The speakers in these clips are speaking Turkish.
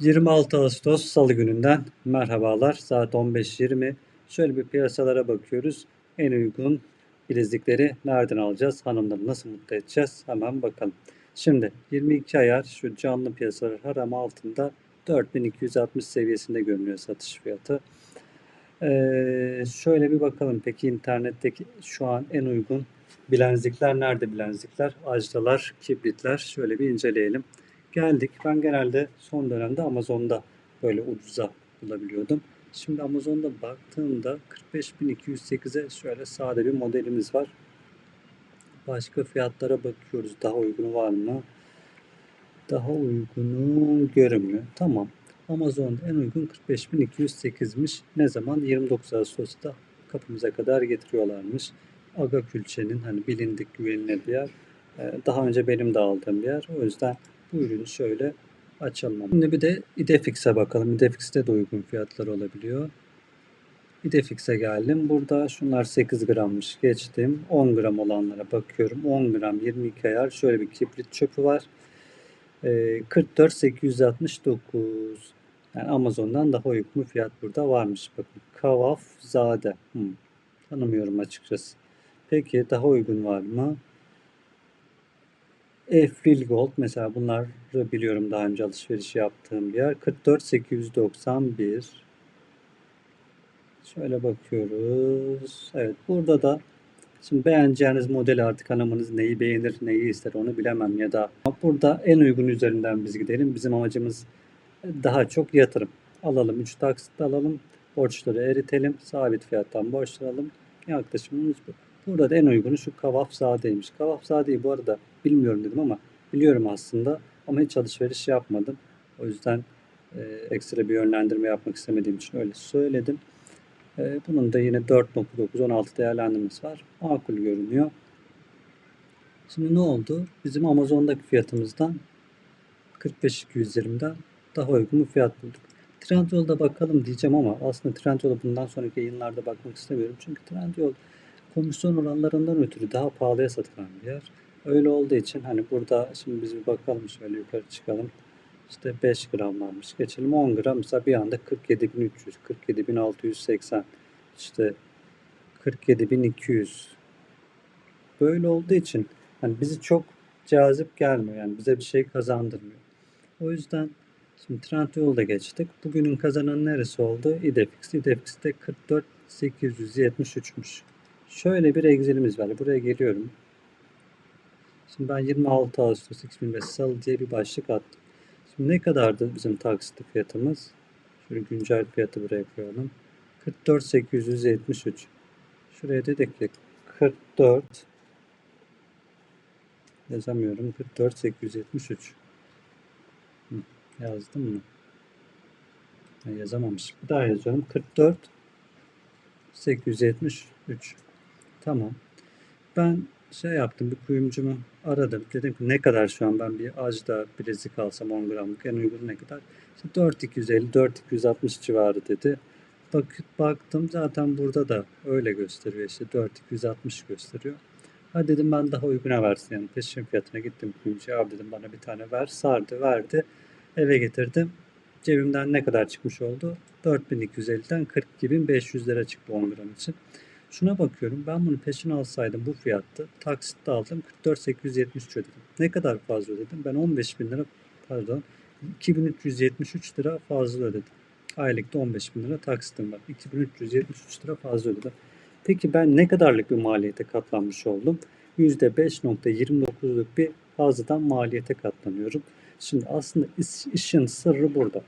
26 Ağustos Salı gününden merhabalar. Saat 15.20. Şöyle bir piyasalara bakıyoruz. En uygun bilezikleri nereden alacağız? Hanımları nasıl mutlu edeceğiz? Hemen bakalım. Şimdi 22 ayar şu canlı piyasalar haram altında 4260 seviyesinde görünüyor satış fiyatı. Ee, şöyle bir bakalım peki internetteki şu an en uygun bilenzikler nerede bilenzikler? Ajdalar, kibritler şöyle bir inceleyelim. Geldik. Ben genelde son dönemde Amazon'da böyle ucuza bulabiliyordum. Şimdi Amazon'da baktığımda 45.208'e şöyle sade bir modelimiz var. Başka fiyatlara bakıyoruz. Daha uygunu var mı? Daha uygunu görünmüyor. Tamam. Amazon'da en uygun 45.208'miş. Ne zaman? 29 Ağustos'ta kapımıza kadar getiriyorlarmış. Aga Külçe'nin hani bilindik güvenilir bir yer. Ee, Daha önce benim de aldığım bir yer. O yüzden bu ürünü şöyle açalım. Şimdi bir de Idefix'e bakalım. Idefix'te de uygun fiyatlar olabiliyor. Idefix'e geldim. Burada şunlar 8 grammış. Geçtim. 10 gram olanlara bakıyorum. 10 gram 22 ayar. Şöyle bir kibrit çöpü var. Ee, 44 869. Yani Amazon'dan daha uygun fiyat burada varmış. Bakın. Kavaf Zade. Hmm. Tanımıyorum açıkçası. Peki daha uygun var mı? Efril Gold mesela bunları biliyorum daha önce alışveriş yaptığım bir yer. 44.891 Şöyle bakıyoruz. Evet burada da şimdi beğeneceğiniz model artık hanımınız neyi beğenir neyi ister onu bilemem ya da burada en uygun üzerinden biz gidelim. Bizim amacımız daha çok yatırım. Alalım 3 taksit alalım. Borçları eritelim. Sabit fiyattan borçlanalım. Yaklaşımımız bu. Burada da en uygunu şu Kavafzade'ymiş. Kavafzade'yi bu arada bilmiyorum dedim ama biliyorum aslında. Ama hiç alışveriş yapmadım. O yüzden e, ekstra bir yönlendirme yapmak istemediğim için öyle söyledim. E, bunun da yine 4.9 16 değerlendirmesi var. Makul görünüyor. Şimdi ne oldu? Bizim Amazon'daki fiyatımızdan 45.220'den daha uygun bir fiyat bulduk. Trendyol'da bakalım diyeceğim ama aslında Trendyol'a bundan sonraki yayınlarda bakmak istemiyorum. Çünkü Trendyol komisyon oranlarından ötürü daha pahalıya satılan bir yer. Öyle olduğu için hani burada şimdi biz bir bakalım şöyle yukarı çıkalım. İşte 5 gram varmış. Geçelim 10 gram mesela bir anda 47.300, 47.680, işte 47.200. Böyle olduğu için hani bizi çok cazip gelmiyor. Yani bize bir şey kazandırmıyor. O yüzden şimdi Trendyol'da geçtik. Bugünün kazananı neresi oldu? Idefix. Idefix'te 44.873'müş. Şöyle bir Excel'imiz var. Buraya geliyorum. Şimdi ben 26 Ağustos 2005 Salı diye bir başlık attım. Şimdi ne kadardı bizim taksitli fiyatımız? Şöyle güncel fiyatı buraya koyalım. 44.873. Şuraya dedik ki 44 yazamıyorum. 44.873. Hı, yazdım mı? Ha, yazamamış. Bir daha yazıyorum. 44 873. Tamam. Ben şey yaptım. Bir kuyumcumu aradım. Dedim ki ne kadar şu an ben bir ajda bilezik alsam 10 gramlık en uygun ne kadar? İşte 4250 4260 civarı dedi. Bak, baktım zaten burada da öyle gösteriyor işte 4260 gösteriyor. Ha dedim ben daha uyguna versin yani peşin fiyatına gittim kuyumcuya abi dedim bana bir tane ver sardı verdi eve getirdim cebimden ne kadar çıkmış oldu 4250'den 42.500 lira çıktı 10 gram için. Şuna bakıyorum ben bunu peşin alsaydım bu fiyattı. Taksitte aldım 44.873 ödedim. Ne kadar fazla ödedim? Ben 15 bin lira pardon 2373 lira fazla ödedim. Aylıkta 15 bin lira taksitim var. 2373 lira fazla ödedim. Peki ben ne kadarlık bir maliyete katlanmış oldum? %5.29'luk bir fazladan maliyete katlanıyorum. Şimdi aslında iş- işin sırrı burada.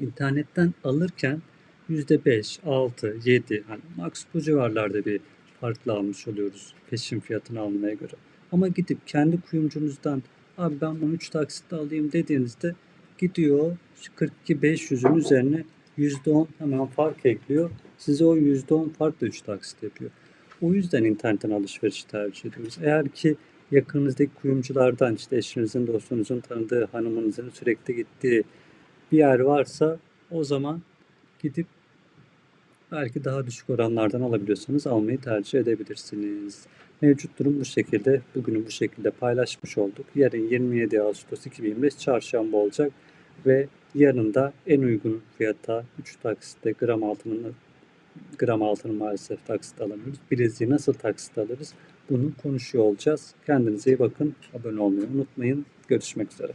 İnternetten alırken %5, 6, 7 hani max bu civarlarda bir farklı almış oluyoruz peşin fiyatını almaya göre. Ama gidip kendi kuyumcunuzdan abi ben bunu 3 taksitle alayım dediğinizde gidiyor şu 42 500'ün üzerine %10 hemen fark ekliyor. Size o %10 farklı 3 taksit yapıyor. O yüzden internetten alışveriş tercih ediyoruz. Eğer ki yakınınızdaki kuyumculardan işte eşinizin, dostunuzun tanıdığı, hanımınızın sürekli gittiği bir yer varsa o zaman gidip belki daha düşük oranlardan alabiliyorsanız almayı tercih edebilirsiniz. Mevcut durum bu şekilde. Bugünü bu şekilde paylaşmış olduk. Yarın 27 Ağustos 2025 çarşamba olacak ve Yanında en uygun fiyata 3 taksitte gram altını gram altını maalesef taksit alamıyoruz. Bileziği nasıl taksit alırız? Bunu konuşuyor olacağız. Kendinize iyi bakın. Abone olmayı unutmayın. Görüşmek üzere.